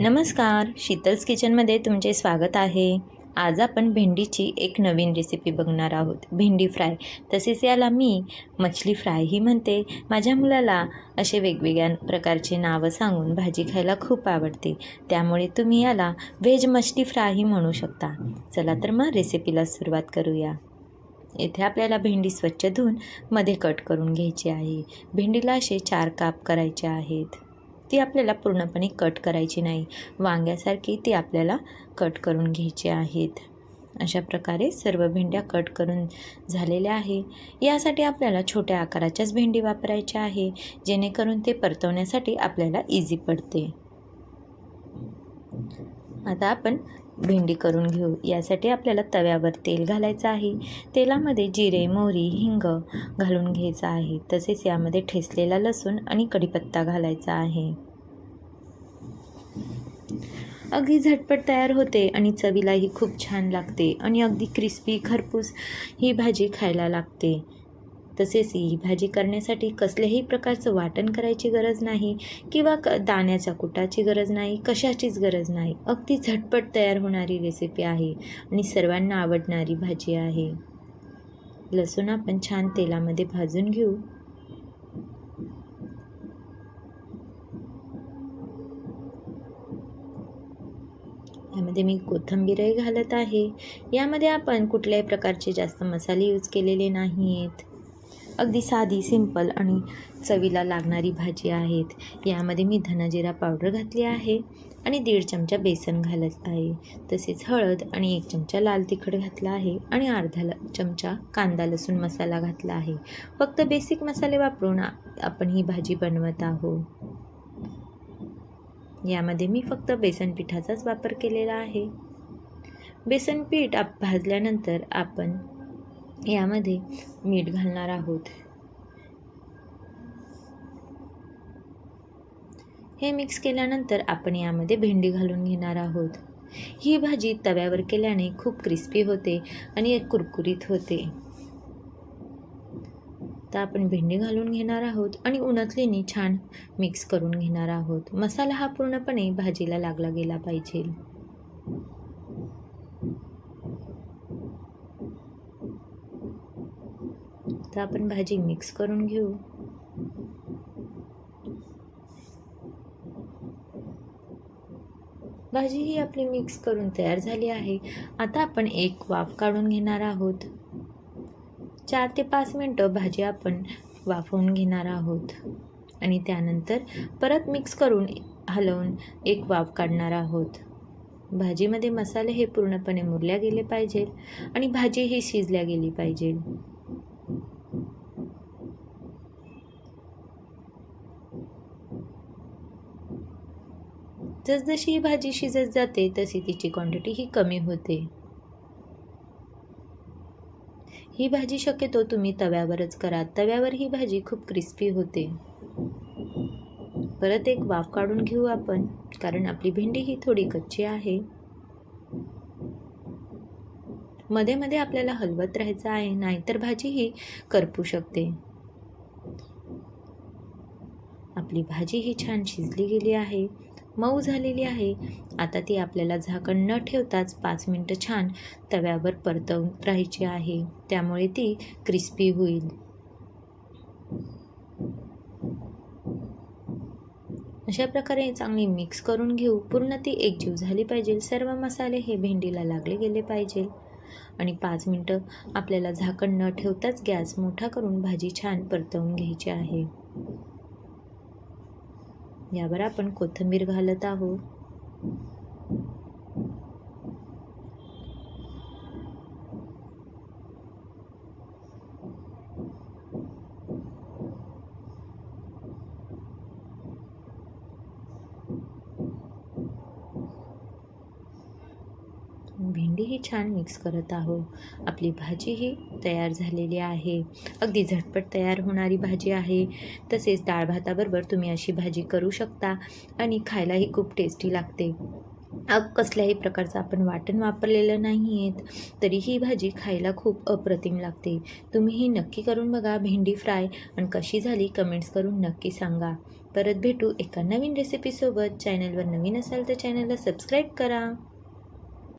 नमस्कार. शीतल्स किचनमध्ये तुमचे स्वागत आहे. आज आपण भेंडीची एक नवीन रेसिपी बघणार आहोत. भेंडी फ्राय. तसेच याला मी मछली फ्रायही म्हणते. माझ्या मुलाला असे वेगवेगळ्या प्रकारचे नावं सांगून भाजी खायला खूप आवडते. त्यामुळे तुम्ही याला व्हेज मछली फ्रायही म्हणू शकता. चला तर मग रेसिपीला सुरुवात करूया. येथे आपल्याला भेंडी स्वच्छ धुवून मध्ये कट करून घ्यायची आहे. भेंडीला असे चार काप करायचे आहेत. ती आपल्याला पूर्णपणे कट करायची नाही. वांग्यासारखी ती आपल्याला कट करून घ्यायची आहेत. अशा प्रकारे सर्व भेंड्या कट करून झालेल्या आहे. यासाठी आपल्याला छोट्या आकाराच्याच भेंडी वापरायच्या आहे जेणेकरून ते परतवण्यासाठी आपल्याला इझी पडते. आता आपण भेंडी करून घेऊ. यासाठी आपल्याला तव्यावर तेल घालायचं आहे. तेलामध्ये जिरे मोहरी हिंग घालून घ्यायचं आहे. तसेच यामध्ये ठेचलेला लसूण आणि कढीपत्ता घालायचा आहे. अगदी झटपट तयार होते आणि चवीलाही खूप छान लागते आणि अगदी क्रिस्पी खरपूस ही भाजी खायला लागते. तसेच ही भाजी करण्यासाठी कसल्याही प्रकारचं वाटण करायची गरज नाही किंवा क दाण्याच्या कुटाची गरज नाही कशाचीच गरज नाही. अगदी झटपट तयार होणारी रेसिपी आहे आणि सर्वांना आवडणारी भाजी आहे. लसूण आपण छान तेलामध्ये भाजून घेऊ. यामध्ये मी कोथिंबीरही घालत आहे. यामध्ये आपण कुठल्याही प्रकारचे जास्त मसाले यूज केलेले नाही आहेत अगदी साधी सिंपल आणि चवीला लागणारी भाजी आहेत. यामध्ये मी धनाजिरा पावडर घातली आहे आणि दीड चमचा बेसन घालत आहे. तसेच हळद आणि एक चमचा लाल तिखट घातला आहे आणि अर्धा ल चमचा कांदा लसूण मसाला घातला आहे. फक्त बेसिक मसाले वापरून आपण ही भाजी बनवत आहोत. यामध्ये मी फक्त बेसन पिठाचाच वापर केलेला आहे. बेसन पीठ आप भाजल्यानंतर आपण यामध्ये मीठ घालणार आहोत. हे मिक्स केल्यानंतर आपण यामध्ये भेंडी घालून घेणार आहोत. ही भाजी तव्यावर केल्याने खूप क्रिस्पी होते आणि एक कुरकुरीत होते. तर आपण भेंडी घालून घेणार आहोत आणि उन्हातलीने छान मिक्स करून घेणार आहोत. मसाला हा पूर्णपणे भाजीला लागला गेला पाहिजे. आता आपण भाजी मिक्स करून घेऊ. भाजी ही आपली मिक्स करून तयार झाली आहे. आता आपण एक वाफ काढून घेणार आहोत. चार ते पाच मिनटं भाजी आपण वाफवून घेणार आहोत. आणि त्यानंतर परत मिक्स करून हलवून एक वाफ काढणार आहोत. भाजीमध्ये मसाले हे पूर्णपणे मुरल्या गेले पाहिजेत आणि भाजी ही शिजल्या गेली पाहिजे जसजशी ही भाजी शिजत जाते तशी तिची क्वांटिटी ही कमी होते. ही भाजी शक्यतो तुम्ही तव्यावरच करा. तव्यावर ही भाजी खूप क्रिस्पी होते. परत एक वाफ काढून घेऊ आपण कारण आपली भेंडी ही थोडी कच्ची आहे. मध्ये मध्ये आपल्याला हलवत राहायचं आहे नाहीतर भाजी ही करपू शकते. आपली भाजी ही छान शिजली गेली आहे. मऊ झालेली आहे. आता ती आपल्याला झाकण न ठेवताच पाच मिनटं छान तव्यावर परतवून राहायची आहे. त्यामुळे ती क्रिस्पी होईल. अशा प्रकारे चांगली मिक्स करून घेऊ. पूर्ण ती एकजीव झाली पाहिजे. सर्व मसाले हे भेंडीला लागले गेले पाहिजे. आणि पाच मिनटं आपल्याला झाकण न ठेवताच गॅस मोठा करून भाजी छान परतवून घ्यायची आहे. यावर आपण कोथिंबीर घालत आहोत. भेंडी ही छान मिक्स करत आहोत. आपली भाजी ही तयार झालेली आहे. अगदी झटपट तयार होणारी भाजी आहे. तसेच डाळ भाताबरोबर तुम्ही अशी भाजी करू शकता आणि खायलाही खूप टेस्टी लागते. अग कसल्याही प्रकारचं आपण वाटण वापरलेलं नाही आहेत तरी ही भाजी खायला खूप अप्रतिम लागते. तुम्ही ही नक्की करून बघा भेंडी फ्राय आणि कशी झाली कमेंट्स करून नक्की सांगा. परत भेटू एका नवीन रेसिपीसोबत चॅनलवर नवीन असाल तर चॅनलला सबस्क्राईब करा.